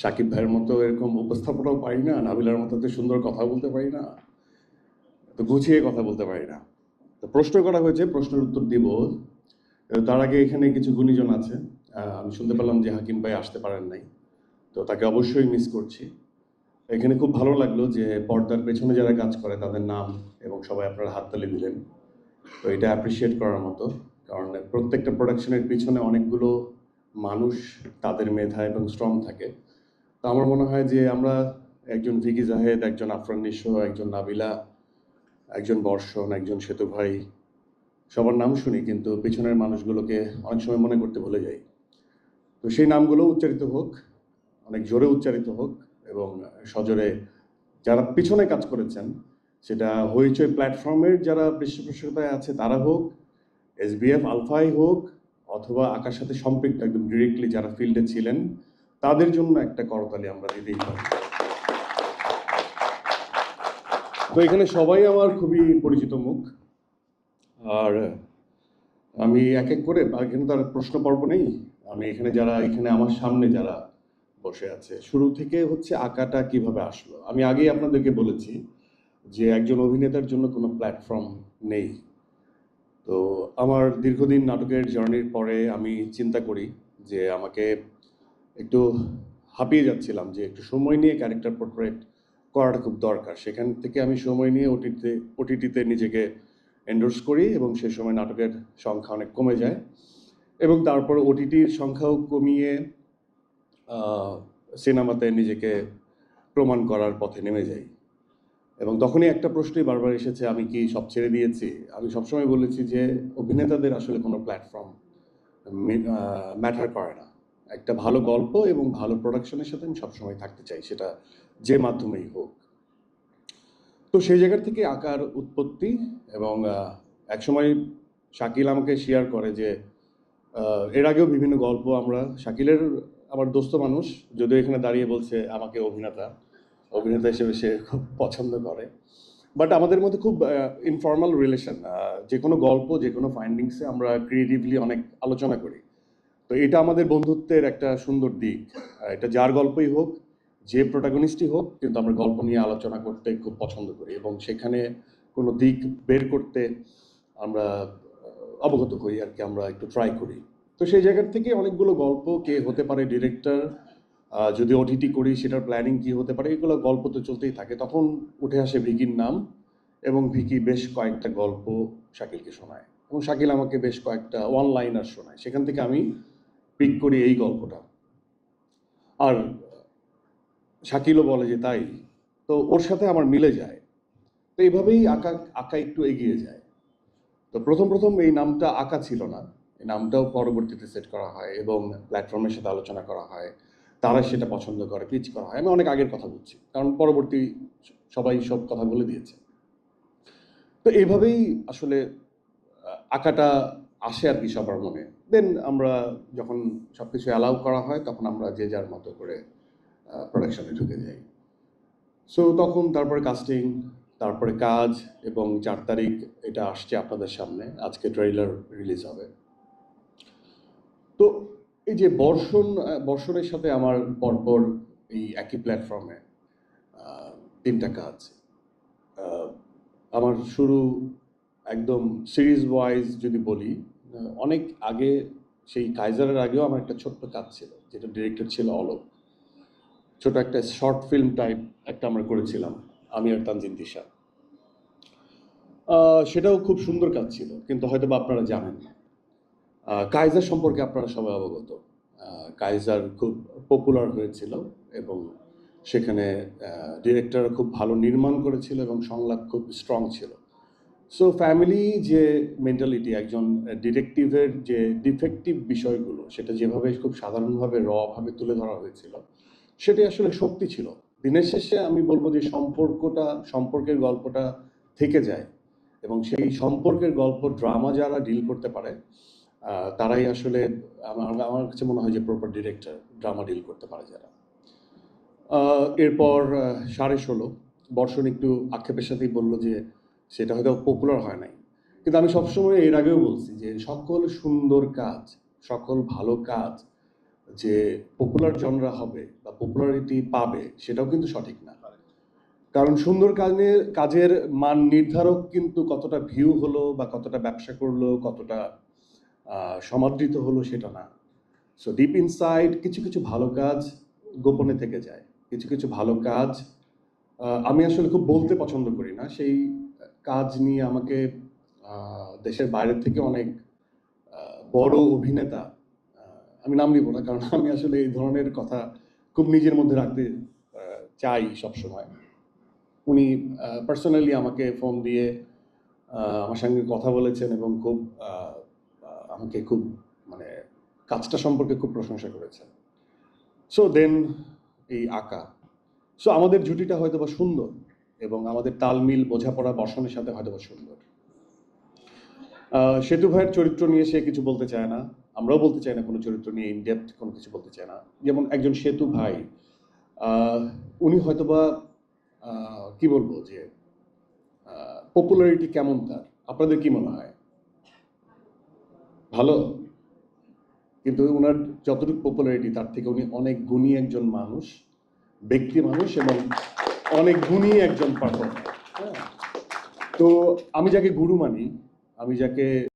সাকিব ভাইয়ের মতো এরকম উপস্থাপনাও পারি না, নাবিলার মতো তো সুন্দর কথা বলতে পারি না তো গুছিয়ে কথা বলতে পারি না। তো প্রশ্ন করা হয়েছে, প্রশ্নের উত্তর দিব। তার আগে এখানে কিছু গুণীজন আছে। আমি শুনতে পেলাম যে হাকিম ভাই আসতে পারেন নাই। তো তাকে অবশ্যই মিস করছি। এখানে খুব ভালো লাগল যে পর্দার পেছনে যারা কাজ করে তাদের নাম এবং সবাই আপনারা হাততালি দিলেন। তো এটা অ্যাপ্রিসিয়েট করার মতো। কারণ প্রত্যেকটা প্রোডাকশনের পিছনে অনেকগুলো মানুষ, তাদের মেধা এবং স্ট্রং থাকে। তো আমার মনে হয় যে আমরা একজন ভিকি জাহেদ, একজন আফরান নিশো একজন নাবিলা, একজন বর্ষণ, একজন সেতু ভাই, সবার নাম শুনি কিন্তু পিছনের মানুষগুলোকে অনেক সময় মনে করতে ভুলে যাই। তো সেই নামগুলো উচ্চারিত হোক, অনেক জোরে উচ্চারিত হোক এবং সজোরে যারা পিছনে কাজ করেছেন, সেটা হইচই প্ল্যাটফর্মের যারা পৃষ্ঠপোষকতায় আছে, তারা হোক এসবিএফ আলফাই হোক, অথবা আকার সাথে সম্পৃক্ত একদম ডিরেক্টলি যারা ফিল্ডে ছিলেন তাদের জন্য একটা করতালি আমরা দিতেই পারি। তো এখানে সবাই আমার খুবই পরিচিত মুখ। আর আমি এক এক করে এখানে তার প্রশ্ন পর্ব নেই। আমি এখানে যারা, এখানে আমার সামনে যারা বসে আছে, শুরু থেকে হচ্ছে আঁকাটা কীভাবে আসলো? আমি আগেই আপনাদেরকে বলেছি যে একজন অভিনেতার জন্য কোনো প্ল্যাটফর্ম নেই। তো আমার দীর্ঘদিন নাটকের জার্নির পরে আমি চিন্তা করি যে আমাকে একটু হাঁপিয়ে যাচ্ছিলাম যে একটু সময় নিয়ে ক্যারেক্টার পোর্ট্রেট করাটা খুব দরকার। সেখান থেকে আমি সময় নিয়ে ওটিতে ওটিটিতে নিজেকে এন্ডোর্স করি এবং সে সময় নাটকের সংখ্যা অনেক কমে যায় এবং তারপর ওটিটির সংখ্যাও কমিয়ে সিনেমাতে নিজেকে প্রমাণ করার পথে নেমে যাই। এবং তখনই একটা প্রশ্নই বারবার এসেছে, আমি কি সব ছেড়ে দিয়েছি? আমি সবসময় বলেছি যে অভিনেতাদের আসলে কোনো প্ল্যাটফর্ম ম্যাটার করে না। একটা ভালো গল্প এবং ভালো প্রোডাকশনের সাথে আমি সবসময় থাকতে চাই, সেটা যে মাধ্যমেই হোক। তো সেই জায়গা থেকে আঁকার উৎপত্তি এবং একসময় শাকিল আমাকে শেয়ার করে যে এর আগেও বিভিন্ন গল্প আমরা, শাকিলের আমার দোস্ত মানুষ, যদিও এখানে দাঁড়িয়ে বলছে আমাকে অভিনেতা অভিনেতা হিসেবে সে খুব পছন্দ করে। বাট আমাদের মধ্যে খুব ইনফর্মাল রিলেশন যে কোনো গল্প যে কোনো ফাইন্ডিংসে আমরা ক্রিয়েটিভলি অনেক আলোচনা করি। তো এটা আমাদের বন্ধুত্বের একটা সুন্দর দিক। এটা যার গল্পই হোক, যে প্রোটাগনিস্টই হোক, কিন্তু আমরা গল্প নিয়ে আলোচনা করতে খুব পছন্দ করি এবং সেখানে কোনো দিক বের করতে আমরা অবগত হই আর কি, আমরা একটু ট্রাই করি। তো সেই জায়গার থেকে অনেকগুলো গল্প, কে হতে পারে ডিরেক্টর যদি ওটিটি করি, সেটার প্ল্যানিং কি হতে পারে, এগুলো গল্প তো চলতেই থাকে। তখন উঠে আসে ভিকির নাম এবং ভিকি বেশ কয়েকটা গল্প শাকিলকে শোনায় এবং শাকিল আমাকে বেশ কয়েকটা ওয়ান লাইনার শোনায়। সেখান থেকে আমি পিক করি এই গল্পটা। আর শাকিলও বলে যে তাই। তো ওর সাথে আমার মিলে যায়। তো এইভাবেই আঁকা আঁকা একটু এগিয়ে যায়। তো প্রথম প্রথম এই নামটা আঁকা ছিল না। এই নামটাও পরবর্তীতে সেট করা হয় এবং প্ল্যাটফর্মের সাথে আলোচনা করা হয়। তারা সেটা পছন্দ করে পিচ করা হয়। আমি অনেক আগের কথা বলছি, কারণ পরবর্তী সবাই সব কথা বলে দিয়েছে। তো এইভাবেই আসলে আঁকাটা আসে আর কি সবার মনে। দেন আমরা যখন সব কিছু অ্যালাউ করা হয়, তখন আমরা যে যার মতো করে প্রোডাকশনে ঢুকে যাই। সো তখন তারপরে কাস্টিং তারপরে কাজ এবং চার তারিখ এটা আসছে আপনাদের সামনে। আজকে ট্রেইলার রিলিজ হবে। তো এই যে বর্ষণ বর্ষণের সাথে আমার পরপর এই একই প্ল্যাটফর্মে তিনটা কাজ। আমার শুরু একদম সিরিজ ওয়াইজ যদি বলি অনেক আগে সেই কাইজারের আগেও আমার একটা ছোট্ট কাজ ছিল, যেটা ডিরেক্টর ছিল অলোক। ছোট একটা শর্ট ফিল্ম টাইপ একটা আমরা করেছিলাম আমি আর তানজিন দিশা। সেটাও খুব সুন্দর কাজ ছিল, কিন্তু হয়তো বা আপনারা জানেন না। কাইজার সম্পর্কে আপনারা সবাই অবগত। কাইজার খুব পপুলার হয়েছিল এবং সেখানে ডিরেক্টর খুব ভালো নির্মাণ করেছিল এবং সংলাপ খুব স্ট্রং ছিল। সো ফ্যামিলি যে মেন্টালিটি একজন ডিটেকটিভের যে ডিফেক্টিভ বিষয়গুলো, সেটা যেভাবে খুব সাধারণভাবে রভাবে তুলে ধরা হয়েছিল, সেটাই আসলে শক্তি ছিল। দিনের শেষে আমি বলব যে সম্পর্কটা, সম্পর্কের গল্পটা থেকে যায় এবং সেই সম্পর্কের গল্প ড্রামা যারা ডিল করতে পারে তারাই আসলে আমার আমার কাছে মনে হয় যে প্রপার ডিরেক্টর ড্রামা ডিল করতে পারে যারা। এরপর সাড়ে ষোলো, বর্ষণ একটু আক্ষেপের সাথেই বলল যে সেটা হয়তো পপুলার হয় নাই। কিন্তু আমি সবসময় এর আগেও বলছি যে সকল সুন্দর কাজ, সকল ভালো কাজ যে পপুলার জনরা হবে বা পপুলারিটি পাবে সেটাও কিন্তু সঠিক না। কারণ সুন্দর কাজের কাজের মান নির্ধারক কিন্তু কতটা ভিউ হলো বা কতটা ব্যবসা করল, কতটা সমাদৃত হলো সেটা না। সো ডিপ ইনসাইড কিছু কিছু ভালো কাজ গোপনে থেকে যায়। কিছু কিছু ভালো কাজ আমি আসলে খুব বলতে পছন্দ করি না। সেই কাজ নিয়ে আমাকে দেশের বাইরে থেকে অনেক বড় অভিনেতা আমি নাম নিব না, কারণ আমি আসলে এই ধরনের কথা খুব নিজের মধ্যে রাখতে চাই সবসময়। উনি পার্সোনালি আমাকে ফোন দিয়ে আমার সঙ্গে কথা বলেছেন এবং খুব আমাকে খুব মানে কাজটা সম্পর্কে খুব প্রশংসা করেছেন। সো দেন এই আঁকা। সো আমাদের জুটিটা হয়তো বা সুন্দর এবং আমাদের তালমিল, বোঝাপড়া বর্ষণের সাথে হয়তো সুন্দর। সেতু ভাইয়ের চরিত্র নিয়ে সে কিছু বলতে চায় না। আমরাও বলতে চাই না কোনো চরিত্র নিয়ে ইনডেপথ কোনো কিছু বলতে চায় না। যেমন একজন সেতু ভাই উনি হয়তোবা কি বলব যে পপুলারিটি কেমন তার? আপনাদের কি মনে হয়? ভালো? কিন্তু ওনার যতটুকু পপুলারিটি তার থেকে উনি অনেক গুণী একজন মানুষ, ব্যক্তি মানুষ এবং অনেক গুণী একজন পাঠক। তো আমি যাকে গুরু মানি আমি যাকে